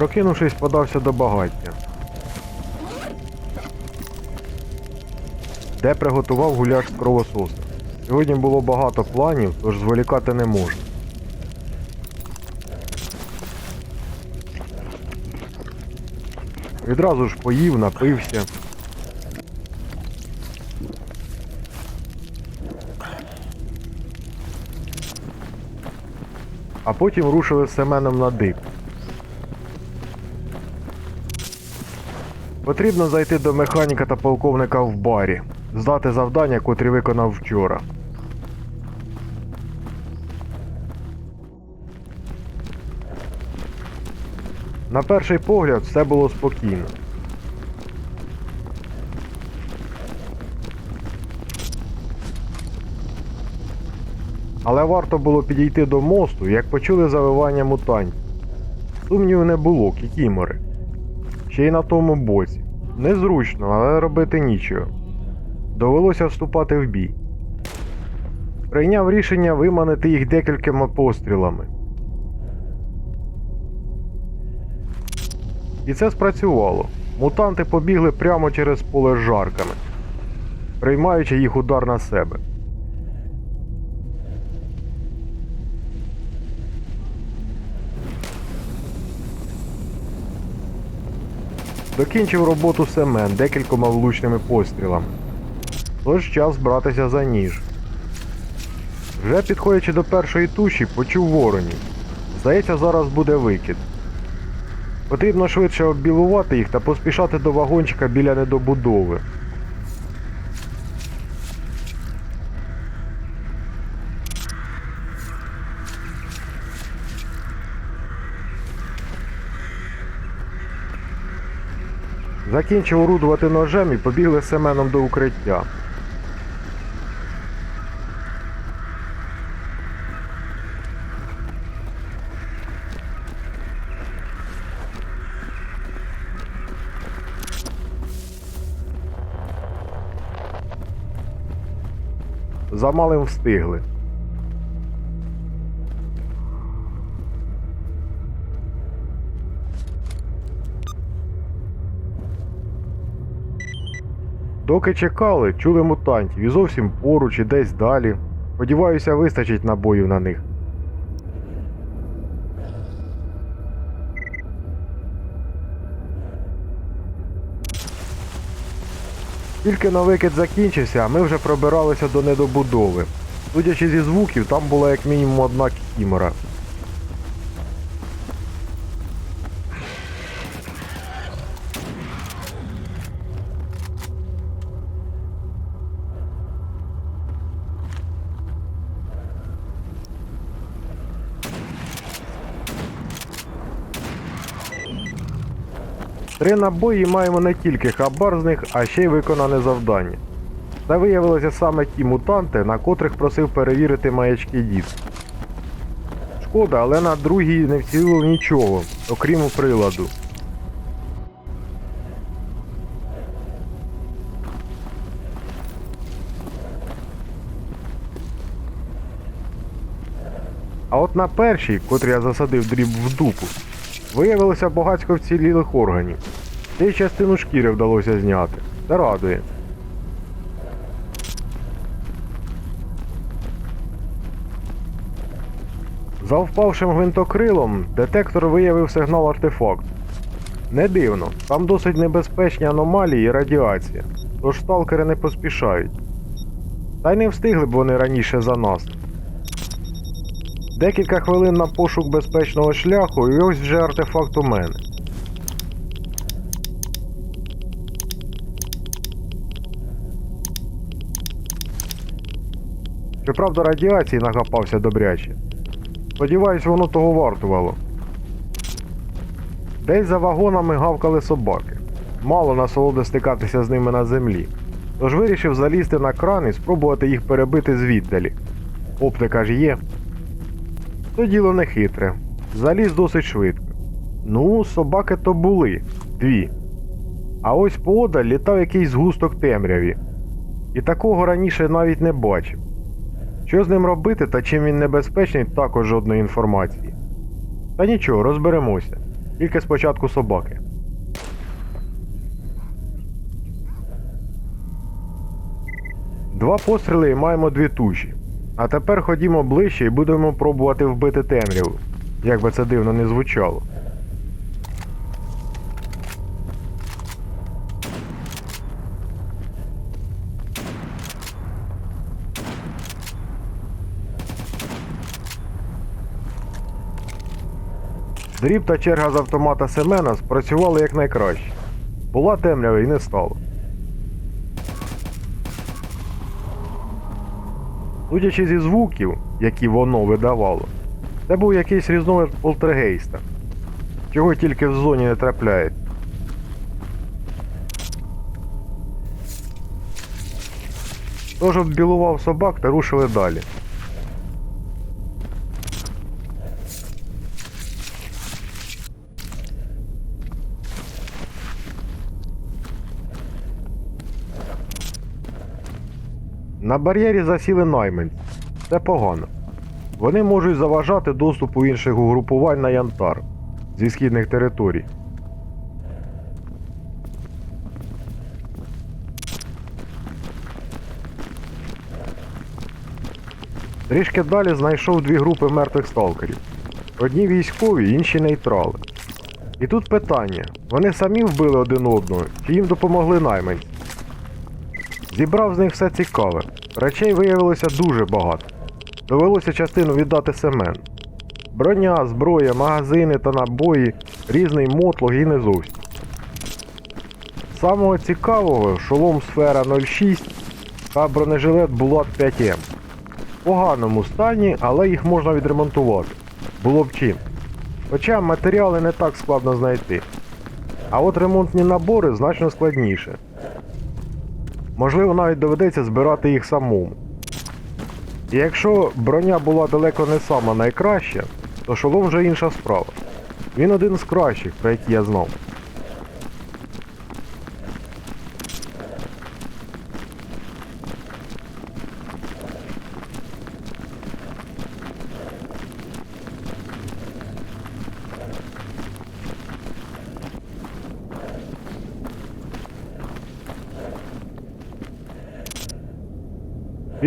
Прокинувшись, подався до багаття. Де приготував гуляш з кровососа. Сьогодні було багато планів, тож зволікати не можна. Відразу ж поїв, напився. А потім рушили з Семеном на дик. Потрібно зайти до механіка та полковника в барі, здати завдання, котрі виконав вчора. На перший погляд все було спокійно. Але варто було підійти до мосту, як почули завивання мутантів. Сумнівів не було, кікімори. Ще й на тому боці. Незручно, але робити нічого. Довелося вступати в бій. Прийняв рішення виманити їх декількома пострілами. І це спрацювало. Мутанти побігли прямо через поле з жарками, приймаючи їх удар на себе. Докінчив роботу Семен декількома влучними пострілами. Тож час братися за ніж. Вже підходячи до першої туші, почув воронів. Здається, зараз буде викид. Потрібно швидше оббілувати їх та поспішати до вагончика біля недобудови. Закінчив орудувати ножем і побігли з Семеном до укриття. За малим встигли. Доки чекали, чули мутантів і зовсім поруч і десь далі. Сподіваюся, вистачить набоїв на них. Тільки на викид закінчився, ми вже пробиралися до недобудови. Судячи зі звуків, там була як мінімум одна кімера. Три набої маємо не тільки хабар з них, а ще й виконане завдання. Це виявилися саме ті мутанти, на котрих просив перевірити маячки дід. Шкода, але на другій не вцілило нічого, окрім приладу. А от на першій, котрій я засадив дріб в дупу, виявилося багатько вцілілих органів. Й частину шкіри вдалося зняти. Це радує. За впавшим гвинтокрилом детектор виявив сигнал артефакту. Не дивно, там досить небезпечні аномалії і радіація, тож сталкери не поспішають. Та й не встигли б вони раніше за нас. Декілька хвилин на пошук безпечного шляху, і ось вже артефакт у мене. Щоправда, радіації нагапався добряче. Сподіваюсь, воно того вартувало. Десь за вагонами гавкали собаки. Мало насолоди стикатися з ними на землі. Тож вирішив залізти на кран і спробувати їх перебити звіддалі. Оптика ж є. То діло не хитре. Заліз досить швидко. Ну, собаки то були. Дві. А ось поодаль літав якийсь згусток темряві. І такого раніше навіть не бачив. Що з ним робити та чим він небезпечний, також жодної інформації. Та нічого, розберемося. Тільки спочатку собаки. Два постріли і маємо дві туші. А тепер ходімо ближче і будемо пробувати вбити темряву. Як би це дивно не звучало. Дріб та черга з автомата Семена спрацювали якнайкраще. Була темрява і не стало. Судячи зі звуків, які воно видавало, це був якийсь різновид полтергейста, чого тільки в зоні не трапляє. Тож оббілував собак та рушили далі. На бар'єрі засіли найманці. Це погано. Вони можуть заважати доступу інших угрупувань на Янтар зі східних територій. Трішки далі знайшов дві групи мертвих сталкерів. Одні військові, інші нейтрали. І тут питання: вони самі вбили один одного, чи їм допомогли найманці? Зібрав з них все цікаве. Речей виявилося дуже багато. Довелося частину віддати Семен. Броня, зброя, магазини та набої, різний мотлог і не зовсім. Самого цікавого шолом сфера 06 та бронежилет Булат 5М. В поганому стані, але їх можна відремонтувати. Було б чим. Хоча матеріали не так складно знайти. А от ремонтні набори значно складніше. Можливо, навіть доведеться збирати їх самому. І якщо броня була далеко не сама найкраща, то шолом вже інша справа. Він один з кращих, про які я знав.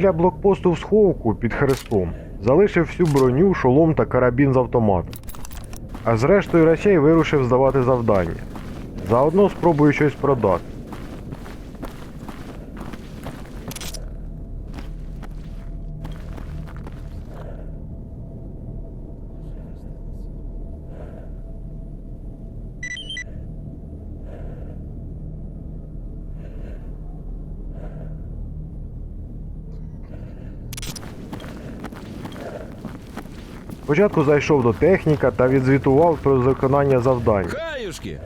Біля блокпосту в сховку під хрестом залишив всю броню, шолом та карабін з автоматом. А зрештою рештою речей вирушив здавати завдання. Заодно спробую щось продати. Спочатку зайшов до техніка та відзвітував про виконання завдань. Хаюшки!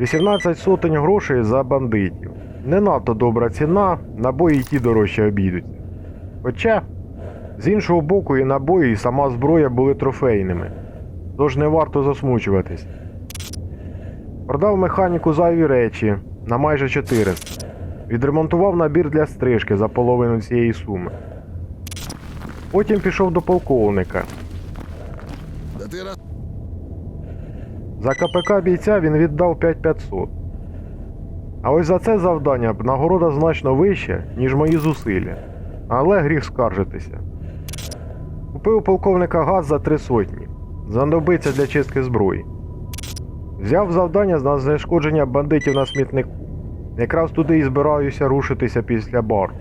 18 сотень грошей за бандитів. Не надто добра ціна, набої ті дорожче обійдуться. Хоча, з іншого боку, і набої, і сама зброя були трофейними, тож не варто засмучуватись. Продав механіку зайві речі на майже 400. Відремонтував набір для стрижки за половину цієї суми. Потім пішов до полковника. За КПК бійця він віддав 5500. А ось за це завдання б нагорода значно вища, ніж мої зусилля. Але гріх скаржитися. Купив полковника газ за три сотні. Знадобиться для чистки зброї. Взяв завдання на знешкодження бандитів на смітнику. Якраз туди і збираюся рушитися після бару.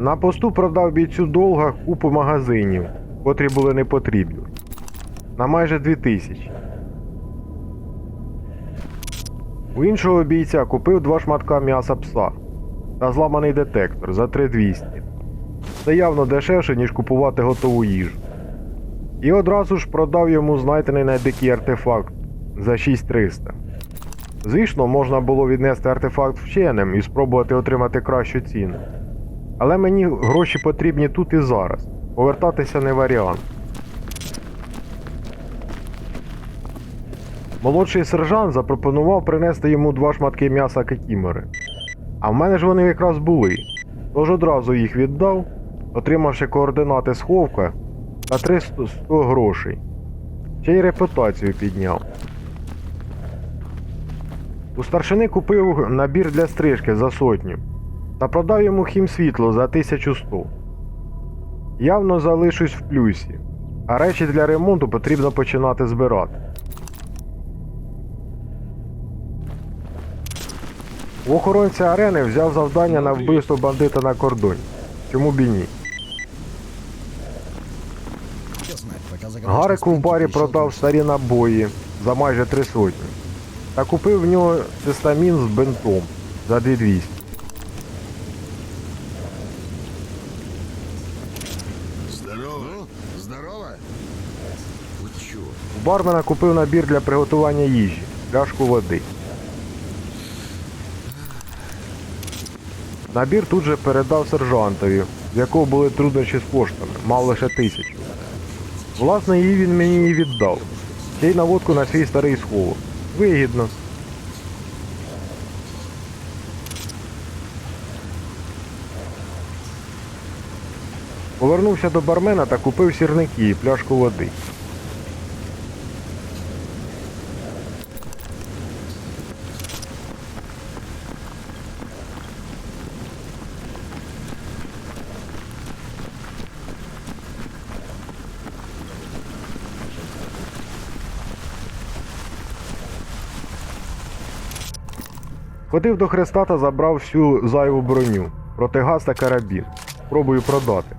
На посту продав бійцю довга купу магазинів, котрі були не потрібні на майже 2000. У іншого бійця купив два шматка м'яса пса та зламаний детектор за 3200. Це явно дешевше, ніж купувати готову їжу. І одразу ж продав йому знайдений найдикий артефакт за 6300. Звісно, можна було віднести артефакт вченим і спробувати отримати кращу ціну. Але мені гроші потрібні тут і зараз. Повертатися не варіант. Молодший сержант запропонував принести йому два шматки м'яса кикімори. А в мене ж вони якраз були. Тож одразу їх віддав, отримавши координати сховка та 300 100 грошей. Ще й репутацію підняв. У старшини купив набір для стрижки за сотню та продав йому хімсвітло за 1100. Явно залишусь в плюсі, а речі для ремонту потрібно починати збирати. У охоронця арени взяв завдання на вбивство бандита на кордоні. Чому б і ні? Гарику в барі продав старі набої за майже три сотні. Та купив в нього цистамін з бинтом за 2200. Бармена купив набір для приготування їжі, пляшку води. Набір тут же передав сержантові, в якого були труднощі з коштами, мав лише тисячу. Власне, її він мені і віддав. Ще й наводку на свій старий сховок. Вигідно. Повернувся до бармена та купив сірники і пляшку води. Ходив до хреста та забрав всю зайву броню, протигаз та карабін. Пробую продати.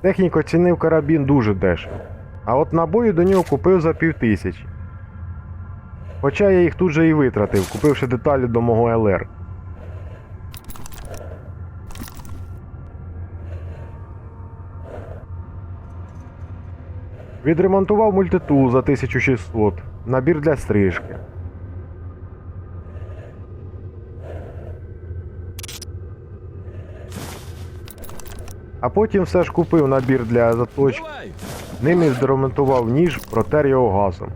Технік оцінив карабін дуже дешево. А от набої до нього купив за півтисячі. Хоча я їх тут же і витратив, купивши деталі до мого ЛР. Відремонтував мультитул за 1600, набір для стрижки. А потім все ж купив набір для заточки. Ним і відремонтував ніж, протер його газом.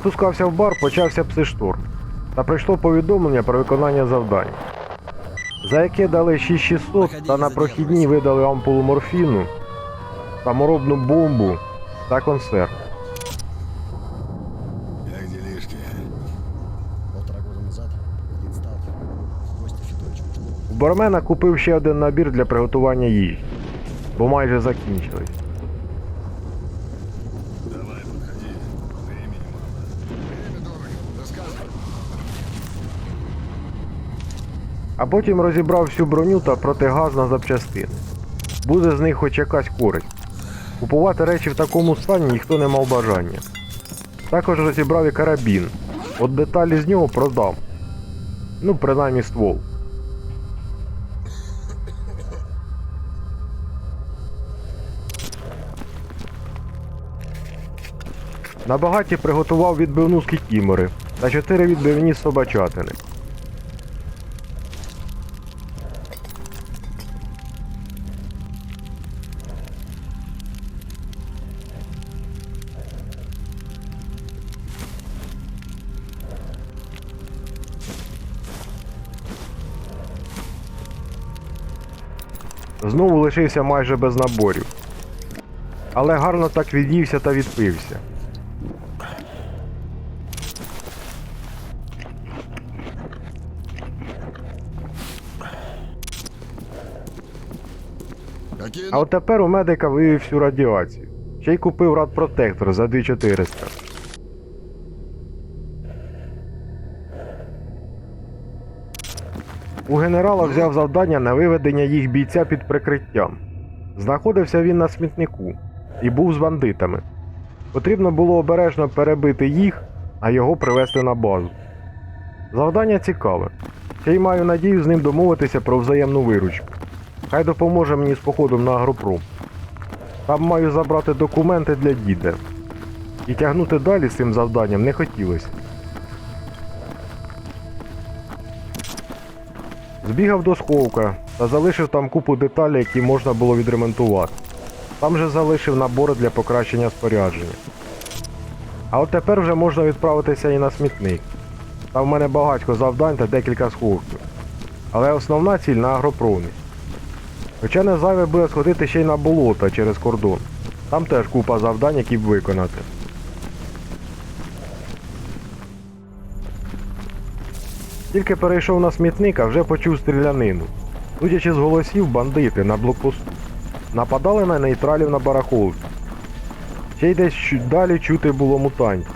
Спускався в бар, почався псишторм. Та прийшло повідомлення про виконання завдань. За яке дали 6600 та на прохідній видали ампулу морфіну, саморобну бомбу та консерв. Как делишки? Полтора года назад один сталкер, Костя Федорович У бармена купив ще один набір для приготування їжі, бо майже закінчились. А потім розібрав всю броню та протигаз на запчастини. Буде з них хоч якась користь. Купувати речі в такому стані ніхто не мав бажання. Також розібрав і карабін. От деталі з нього продам. Ну, принаймні ствол. На багаті приготував відбивну з кікімори та 4 відбивні собачатини. Лишився майже без наборів. Але гарно так від'ївся та відпився. А от тепер у медика вивів всю радіацію. Ще й купив радпротектор за 2400. У генерала взяв завдання на виведення їх бійця під прикриттям. Знаходився він на смітнику і був з бандитами. Потрібно було обережно перебити їх, а його привезти на базу. Завдання цікаве. Ще й маю надію з ним домовитися про взаємну виручку. Хай допоможе мені з походом на агропром. Там маю забрати документи для діда. І тягнути далі з цим завданням не хотілося. Збігав до сховка та залишив там купу деталей, які можна було відремонтувати. Там же залишив набори для покращення спорядження. А от тепер вже можна відправитися і на смітник. Там в мене багатько завдань та декілька сховків. Але основна ціль на агропромі. Хоча не зайве буде сходити ще й на болото через кордон. Там теж купа завдань, які б виконати. Тільки перейшов на смітник, а вже почув стрілянину. Судячи з голосів, бандити на блокпосту. Нападали на нейтралів на барахолці. Ще й десь далі чути було мутантів.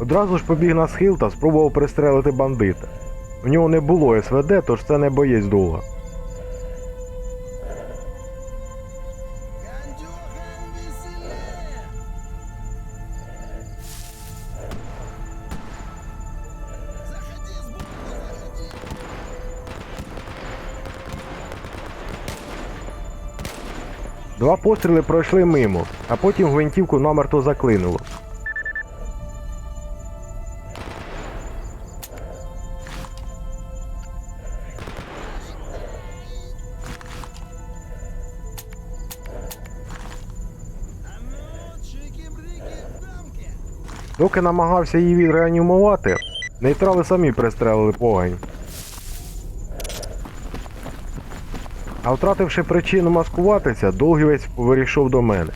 Одразу ж побіг на схил та спробував пристрелити бандита. У нього не було СВД, тож це не боєць довга. Два постріли пройшли мимо, а потім гвинтівку намерто заклинуло. Доки намагався її відреанімувати, нейтрали самі пристрелили погань. А втративши причину маскуватися, довгівець вирішов до мене.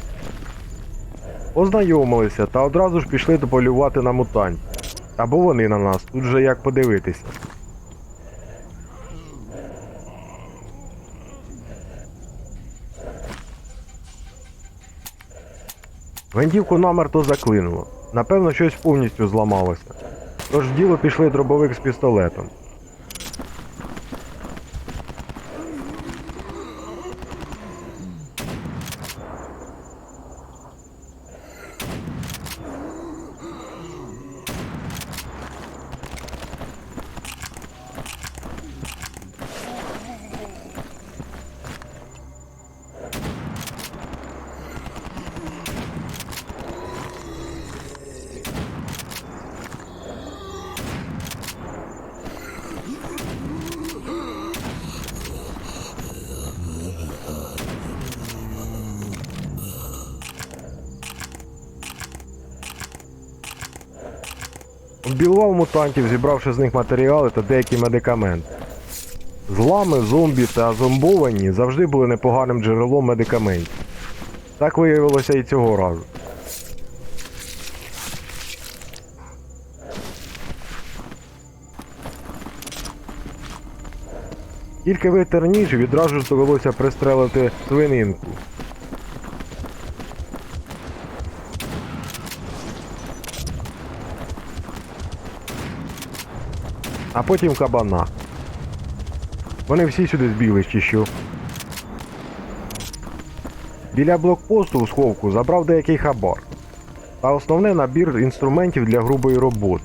Познайомилися та одразу ж пішли полювати на мутантів. Або вони на нас, тут же як подивитися. Гвинтівку намерто заклинуло. Напевно, щось повністю зламалося. Тож в діло пішли дробовик з пістолетом. Вбілував мутантів, зібравши з них матеріали та деякі медикаменти. Злами, зомбі та зомбовані завжди були непоганим джерелом медикаментів. Так виявилося і цього разу. Тільки витер ніж відразу ж довелося пристрелити свининку. А потім кабана. Вони всі сюди збіглись чи що. Біля блокпосту у сховку забрав деякий хабар. Та основне набір інструментів для грубої роботи.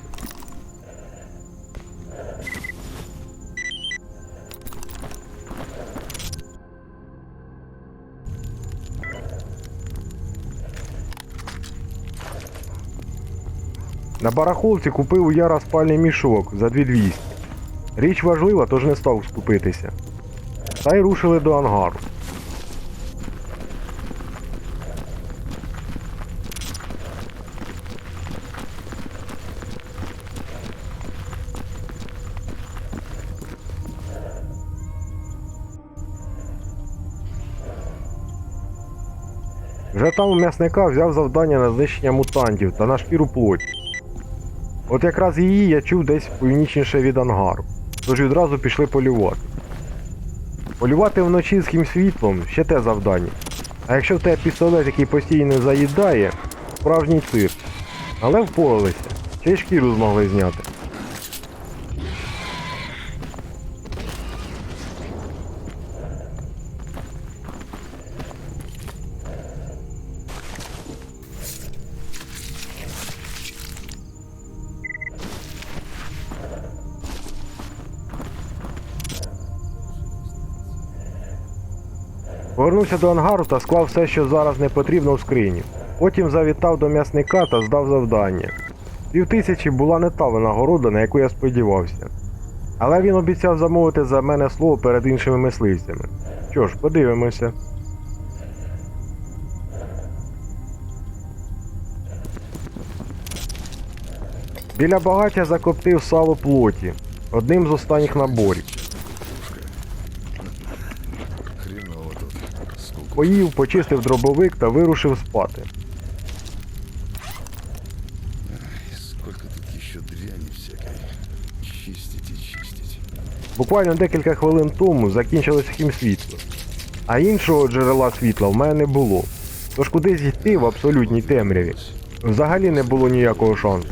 На барахолці купив у Яра спальний мішок за 2200. Річ важлива, тож не став скупитися. Та й рушили до ангару. Вже там у м'ясника взяв завдання на знищення мутантів та на шкіру плоті. От якраз її я чув десь північніше від ангару, тож відразу пішли полювати. Полювати вночі з хім світлом ще те завдання. А якщо в тебе пістолет, який постійно заїдає, справжній цирк. Але впоралися, ще й шкіру змогли зняти. Повернувся до ангару та склав все, що зараз не потрібно в скриню. Потім завітав до м'ясника та здав завдання. Півтисячі була не та винагорода, на яку я сподівався. Але він обіцяв замовити за мене слово перед іншими мисливцями. Що ж, подивимося. Біля багаття закоптив сало плоті, одним з останніх наборів. Поїв, почистив дробовик та вирушив спати. Буквально декілька хвилин тому закінчилось хімсвітло, а іншого джерела світла в мене не було. Тож кудись йти в абсолютній темряві взагалі не було ніякого шансу.